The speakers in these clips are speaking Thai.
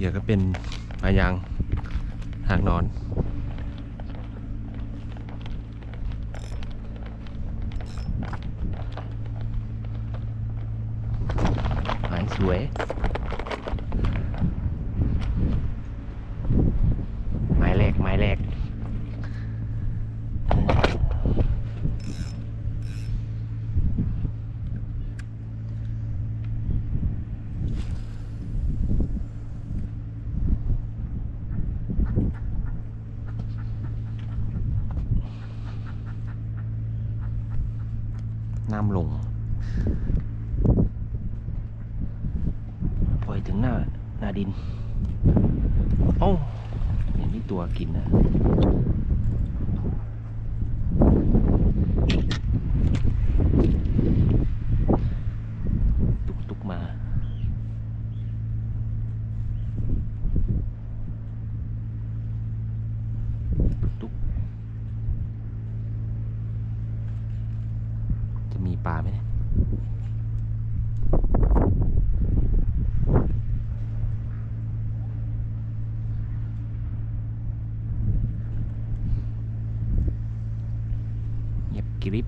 เหยื่อก็เป็นปลายางหางนอนหายสวย ไม้แรก ไม้แรก น้ำลง ปล่อยถึงหน้าหน้าดิน เอ้าเห็นนี่ตัวกินนะตุกตุกมา ตุกตุกจะมีป ลาไหมเนี่ยเงียบกริบ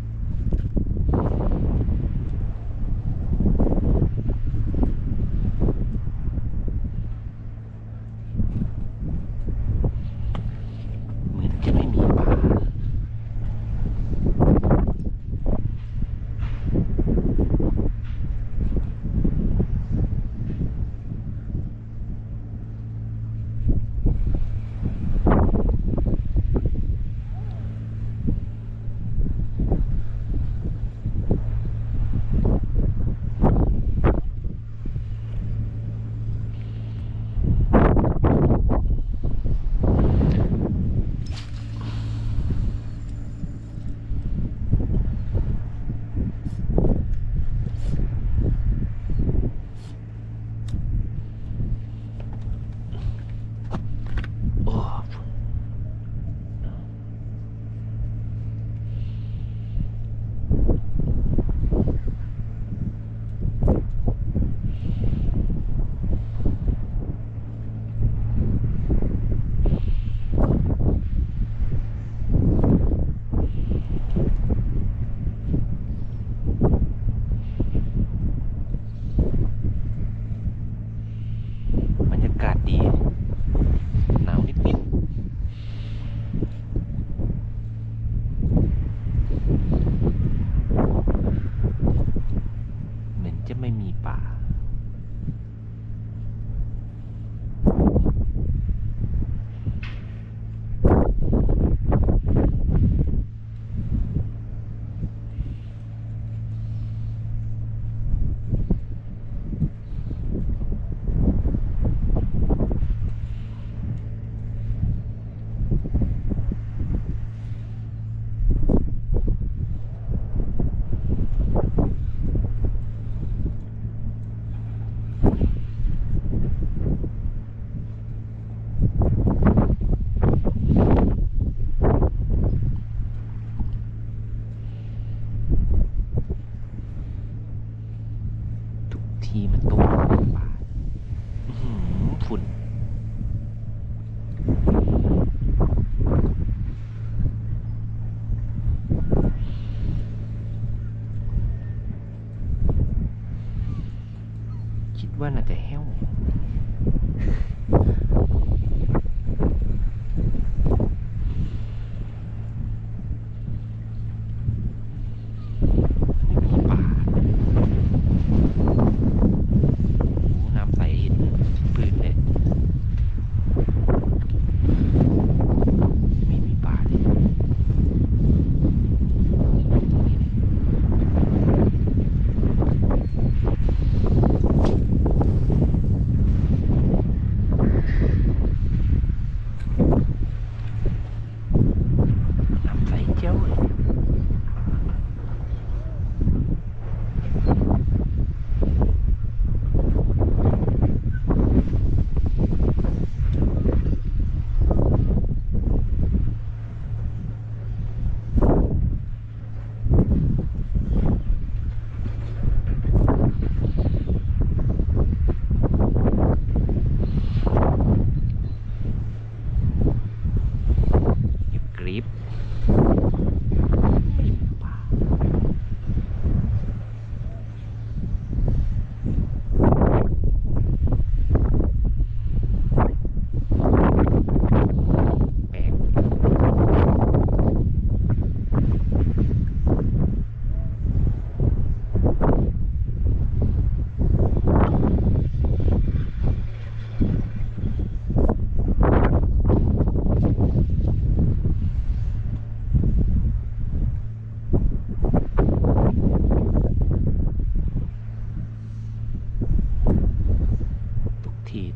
คิดว่าน่าจะแห้ว ไม่มีป่า โอ้น้ำใสเห็นพื้นเลย ไม่มีป่าเลยตรงนี้เลย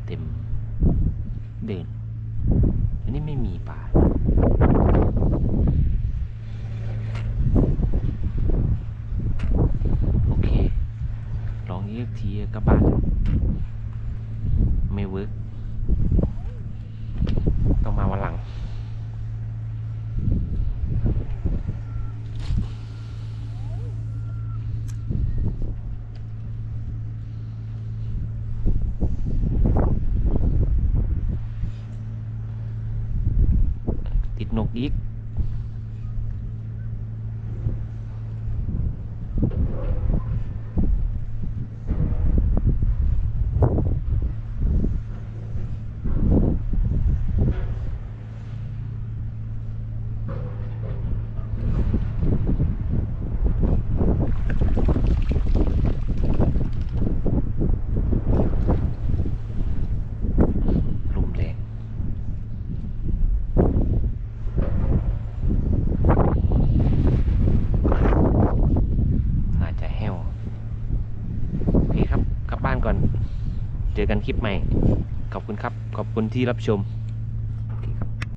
เต็มเดิน อันนี้ไม่มีป่าโอเค ลองเรียกทีกลับบ้านไม่เวิร์กต้องมาวันหลัง ติดนกอีก ลมแรง น่าจะแห้ว โอ เจอกันคลิปใหม่ ขอบคุณครับ ขอบคุณที่รับชม